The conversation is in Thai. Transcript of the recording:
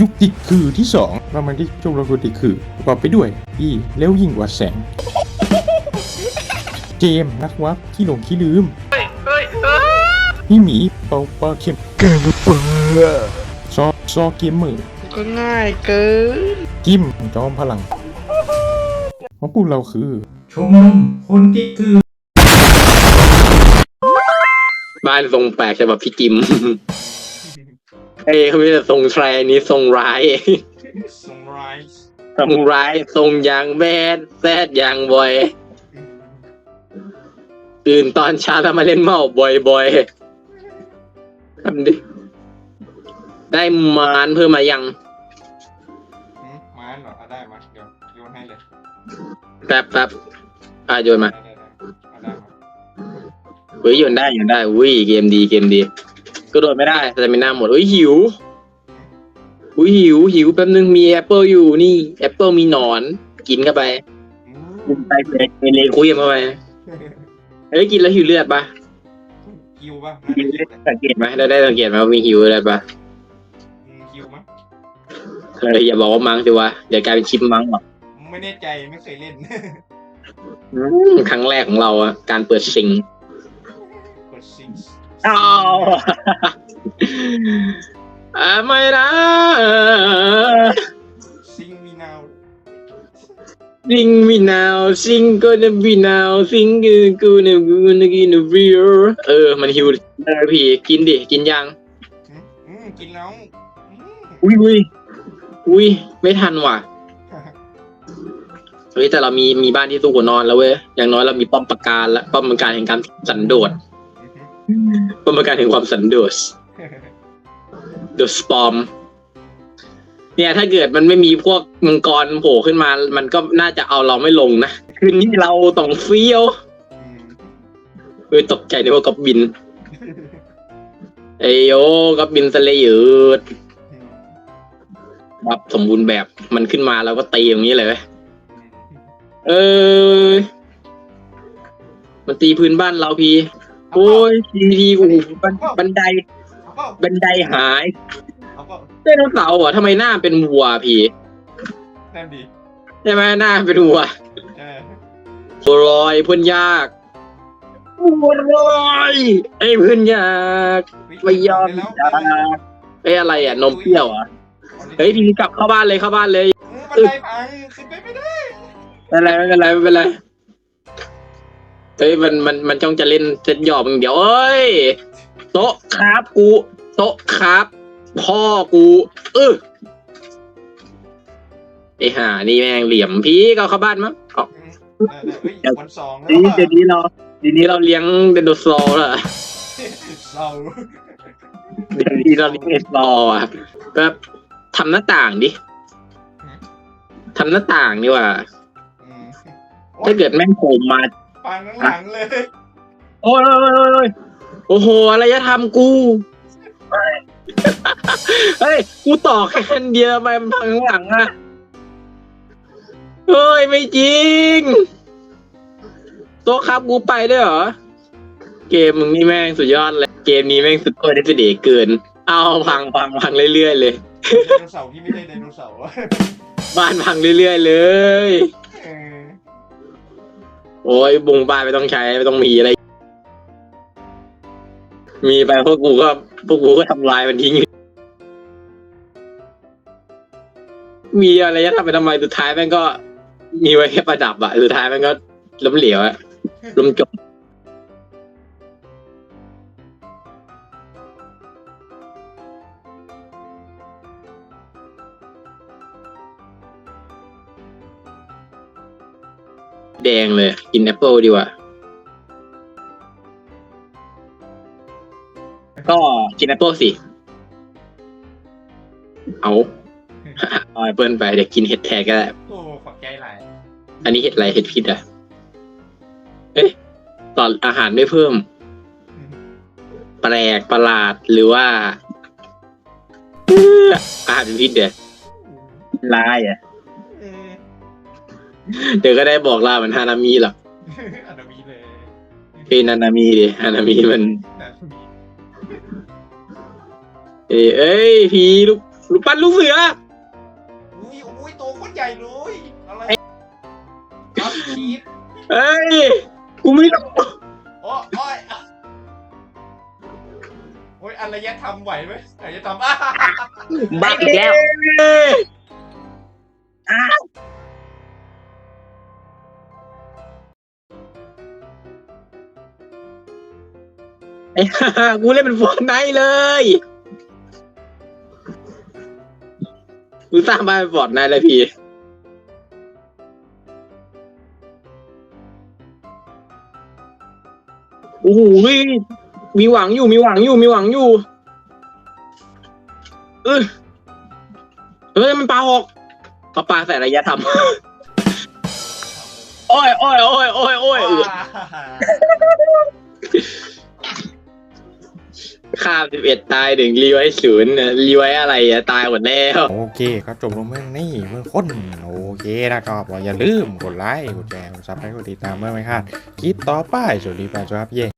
ยุคติดคือที่สองเรามาที่ชมรมคนติดคือประกอบไปด้วยอีแล้วยิ่งกว่าแสง เจมส์นักวับขี้หลงขี้ลืมเฮ้ยเฮ้ยเฮ้ยพี่หมีเปาปลาเข็มแกงเปิดซอซอเกมเมอร์ก็ง่ายเกินกิมจอมพลังของพวกเราคือชมรมคนติดคือบ้านทรงแปลกฉบับพี่จิม เอ้ยเขาไม่ได้ทรงแทรนี้ทรงร้ายส่งไรส์ทรงร้ายทรงอย่างแบดแซดอย่างบ่อยตื่นตอนเช้าแล้วมาเล่นเมาบ่อยๆทำดิได้มานเพิ่มมายังหืมมาเหรอเอาได้มาเดี๋ยวโยนให้เลยแป๊บแป๊บอะโยนมาได้ได้ได้เอาได้มา เฮ้ยโยนได้โยนได้อุ้ยเกมดีเกมดี ก็โดนไม่ได้แต่ไม่น่าหมดอุ้ยหิวอุ้ยหิวหิวแป๊บนึงมีแอปเปิลอยู่นี่แอปเปิลมีหนอน กินเข้าไปอืมไปเลยไปเลยคุยเข้าไปเฮ้ยกินแล้วหิวเลือดปะคิวป่ะกินเลือดสังเกตไหมได้ได้สังเกตไหมว่ามีหิวเลือดปะอืมคิวมั้งเฮ้ยอย่าบอกว่ามังสิวะเดี๋ยวกลายเป็นชิปมังหรอกไม่แน่ใจไม่เคยเล่นอืมครั้งแรกของเราอะการเปิดซิงกดซิง อ้าวอ่าไม่นะซิงมีนาวซิงมีนาวซิงก็จะมีนาวซิงกูกูเนี่ยกูเนี่ยกินเบียร์เออ มันหิวเออพี่กินดิ กินยังอืมอืมกินแล้วอืมอุ้ยอุ้ยอุ้ยไม่ทันว่ะเฮ้ยแต่เรามีมีบ้านที่สู้หัวนอนแล้วเว้ยอย่างน้อยเรามีป้อมปราการละป้อมปราการแห่งการสันโดษ ป้อมปราการแห่งความสันโดษเดอะสปอมเนี่ยถ้าเกิดมันไม่มีพวกมังกรโผล่ขึ้นมา มันก็น่าจะเอาเราไม่ลงนะ คืนนี้เราต้องเฟี้ยวอืมเฮ้ยตกใจในว่ากอบบิน เอยโยกอบบินสเลยืดอืมแบบสมบูรณ์แบบมันขึ้นมาเราก็ตีอย่างนี้เลยเว้ยอืมเออมันตีพื้นบ้านเราพี่ โอ้ยทีทีโอ้โหบันบันไดเอาเปล่าบันไดหายเอาเปล่าไดโนเสาร์เหรอะทำไมหน้าเป็นวัวพี่นั่นดีใช่ไหมหน้าเป็นวัวเออบัวลอยเพื่อนยากบัวลอยไอ้เพื่อนยากไม่ยอมแล้วยากไอ้ยอะไรอะนมเปรี้ยวอะเฮ้ยพี่กลับเข้าบ้านเลยเข้าบ้านเลย เออบันไดพังขึ้นไปไม่ได้ ไม่เป็นไรไม่เป็นไรไม่เป็นไร เฮ้ยมันมันมันจ้องจะเล่นเซตหยอบอย่างเดียวเอ้ยโต๊ะครับกูโต๊ะครับพ่อกูเออไอ้ห่านี่แม่งเหลี่ยมพี่ก็เอาเข้าบ้านมั้งเอาอืมได้ได้เฮ้ยวันสองแล้วดีอะเดี๋ยวนี้เรา เดี๋ยวนี้เราเลี้ยงเดนโดซอร์แล้วเหรอเศร้าเดี๋ยวนี้เราเลี้ยงเอสซอร์อะก็ทำหน้าต่างดิทำหน้าต่างดีกว่า อืมถ้าเกิดแม่งโผล่มา ปังข้างหลังเลยโอ้ยโอ้ยโอ้ยโอ้ยโอ้โหอะไรจะทำกู เฮ้ย กูต่อแค่อันเดียวทำไมมันพังข้างหลังอะเฮ้ย ไม่จริง โต๊ะครับกูไปด้วยเหรอ เกมมึงนี่แม่งสุดยอดเลย เกมนี้แม่งสุดโคตรเด็ดเกิน เอาพังพังพังเรื่อยๆเลยไดโนเสาร์ที่ไม่ใช่ไดโนเสาร์อะบ้านพังเรื่อยๆเลยเออ โอ้ยบุงบ้านไม่ต้องใช้ไม่ต้องมีอะไร มีไปพวกกูก็พวกกูก็ทำลายมันทิ้ง มีอะไรจะทำไปทำไมสุดท้ายแม่งก็ มีไว้แค่ประดับอะสุดท้ายแม่งก็ล้มเหลวอะล้มจบ แดงเลย กินแอปเปิลดีกว่า ก็กินแอปเปิลสิ เอาเอาแอปเปิลไปเดี๋ยวกินเห็ดแทนก็ได้โอ้ขอบใจหลายอันนี้เห็ดอะไรเห็ดพิษอะ เอ๊ะตอนอาหารไม่เพิ่ม แปลกประหลาดหรือว่าเอ้ออาหารเป็นพิษเดี๋ยวลายอะเออ เดี๋ยวก็ได้บอกลาเหมือนฮานามิหรอกอันนี้เลยพี่นานามิดิฮานามิมันอันนี้เอ้ยเอ้ยพีลูกรูปปั้นลูกเสือ อุ้ยอุ้ยตัวโคตรใหญ่เลยอะไรครับชีสเฮ้ยกูไม่รู้โอ้โอ้ยโอ้ยอารยธรรมไหวไหมอารยธรรมอ้าบ้าอีกแล้ว ไอ้ห่ากูเล่นเป็นฟอร์ไนท์เลยกูสร้างบ้านเป็นฟอร์ไนท์เลยพี่ โอ้โหเฮ้ยมีหวังอยู่ มีหวังอยู่ มีหวังอยู่ เออเฮ้ยมันปลาหกเอาปลาใส่ระยะทำ โอ้ยโอ้ยโอ้ยโอ้ยโอ้ยเออ ข้ามสิบเอ็ดตายหนึ่งรีไว้ศูนย์น่ะรีไว้อะไรอะตายหมดแล้วโอเคครับจบลงเมื่อนี่เมื่อคนโอเคนะครับอย่าลืมกดไลค์กดแชร์กดซับสไครต์กดติดตามเมื่อไม่พลาดคลิปต่อไปสวัสดีแฟนครับเย่